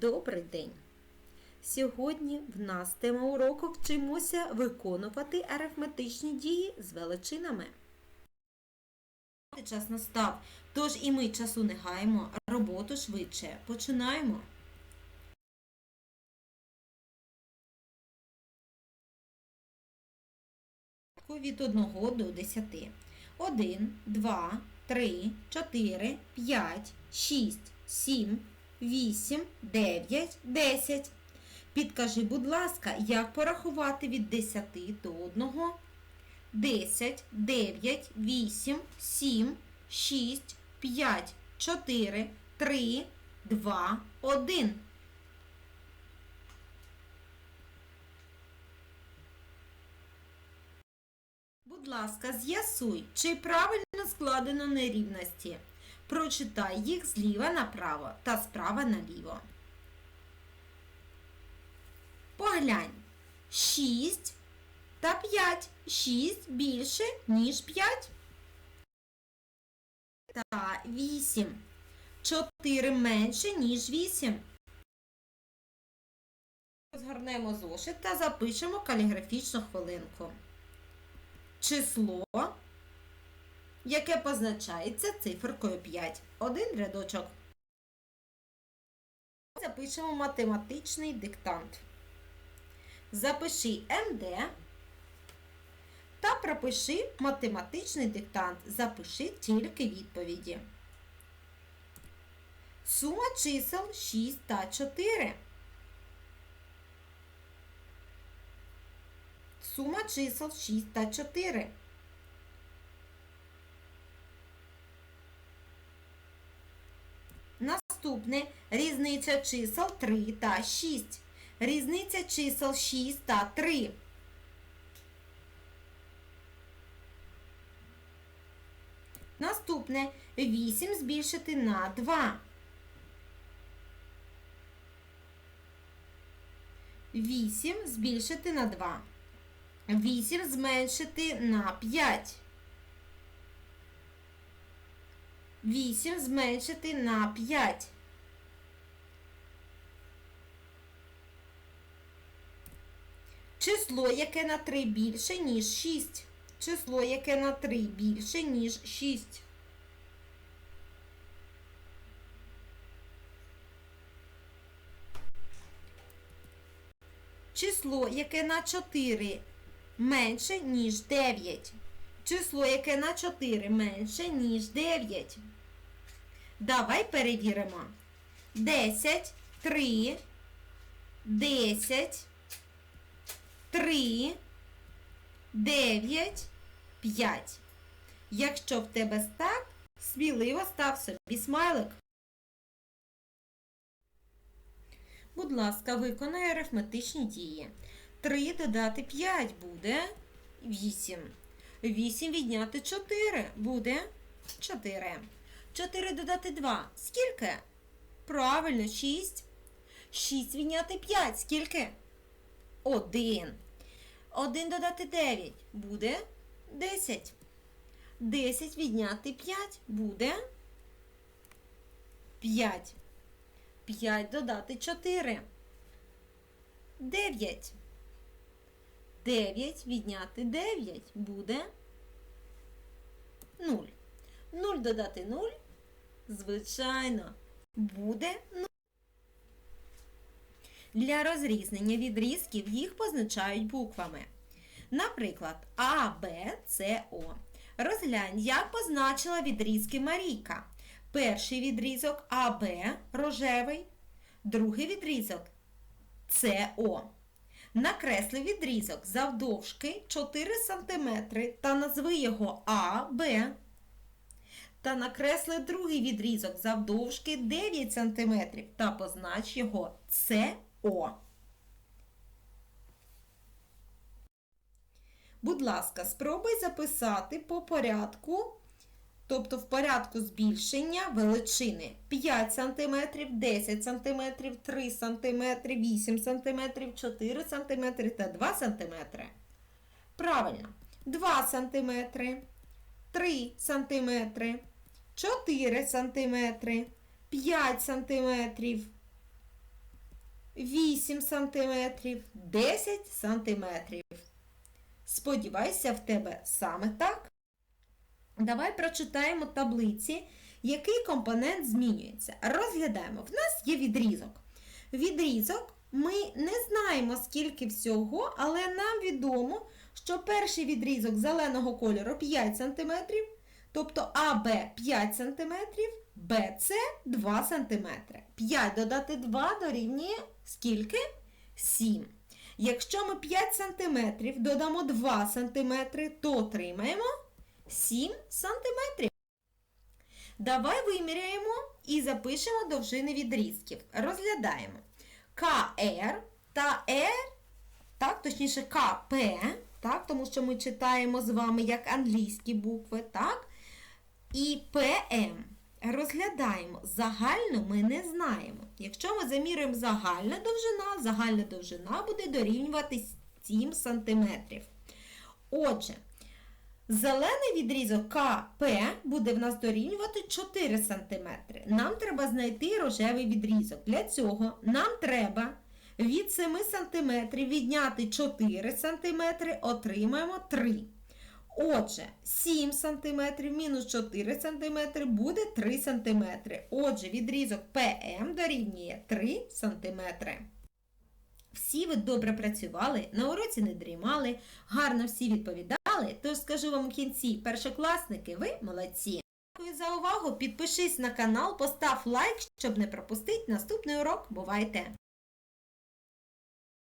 Добрий день! Сьогодні в нас тема уроку вчимося виконувати арифметичні дії з величинами. Час настав, тож і ми часу не гаємо, роботу швидше. Починаємо. Від 1 до 10. 1, 2, 3, 4, 5, 6, 7, 8, 9, 10. Підкажи, будь ласка, як порахувати від 10 до 1? 10, 9, 8, 7, 6, 5, 4, 3, 2, 1. Будь ласка, з'ясуй, чи правильно складено нерівності. Прочитай їх зліва направо та справа наліво. Поглянь. 6 та 5. 6 більше, ніж 5. Та 8. 4 менше, ніж 8. Розгорнемо зошит та запишемо каліграфічну хвилинку. Число, яке позначається циферкою 5. Один рядочок. Запишемо математичний диктант. Запиши МД та пропиши математичний диктант. Запиши тільки відповіді. Сума чисел 6 та 4. Сума чисел 6 та 4. Наступне різниця чисел 3 та 6. Різниця чисел 6 та 3. Наступне 8 збільшити на 2. 8 збільшити на 2. 8 зменшити на 5. 8 зменшити на 5. Число, яке на 3 більше, ніж 6. Число, яке на 3 більше, ніж 6. Число, яке на 4 менше, ніж 9. Число, яке на 4 менше, ніж 9. Давай перевіримо. 10, 3, 10, 3, 9, 5. Якщо в тебе так, сміливо став собі смайлик. Будь ласка, виконай арифметичні дії. 3 додати 5 буде 8. 8 відняти 4 буде 4. 4 додати 2. Скільки? Правильно, 6. 6 відняти 5. Скільки? 1. 1 додати 9 буде 10. 10 відняти 5 буде 5. 5 додати 4. 9. 9 відняти 9 буде 0. 0 додати 0, звичайно, буде 0. Для розрізнення відрізків їх позначають буквами. Наприклад, А, Б, С, О. Розглянь, як позначила відрізки Марійка. Перший відрізок АБ рожевий, другий відрізок СО. Накресли відрізок завдовжки 4 см та назви його АБ. Та накресли другий відрізок завдовжки 9 см та познач його СО. Будь ласка, спробуй записати по порядку, тобто в порядку збільшення величини. 5 см, 10 см, 3 см, 8 см, 4 см та 2 см. Правильно, 2 см, 3 см, 4 см, 5 см, 8 см, 10 см. Сподіваюся, в тебе саме так. Давай прочитаємо таблиці, який компонент змінюється. Розглядаємо. В нас є відрізок. Відрізок ми не знаємо, скільки всього, але нам відомо, що перший відрізок зеленого кольору 5 см, тобто АБ 5 см, БЦ 2 см. 5 додати 2 дорівнює скільки? 7. Якщо ми 5 см додамо 2 см, то отримаємо 7 см. Давай виміряємо і запишемо довжини відрізків. Розглядаємо. КР та R, так, точніше КП, так, тому що ми читаємо з вами як англійські букви, так? І ПМ. Розглядаємо. Загально ми не знаємо. Якщо ми замірюємо загальна довжина, загальна довжина буде дорівнювати 7 см. Отже, зелений відрізок КП буде в нас дорівнювати 4 см. Нам треба знайти рожевий відрізок. Для цього нам треба від 7 см відняти 4 см, отримаємо 3. Отже, 7 см мінус 4 см буде 3 см. Отже, відрізок ПМ дорівнює 3 см. Всі ви добре працювали, на уроці не дрімали, гарно всі відповідали, тож скажу вам в кінці, першокласники, ви молодці. Дякую за увагу, підпишись на канал, постав лайк, щоб не пропустити наступний урок. Бувайте!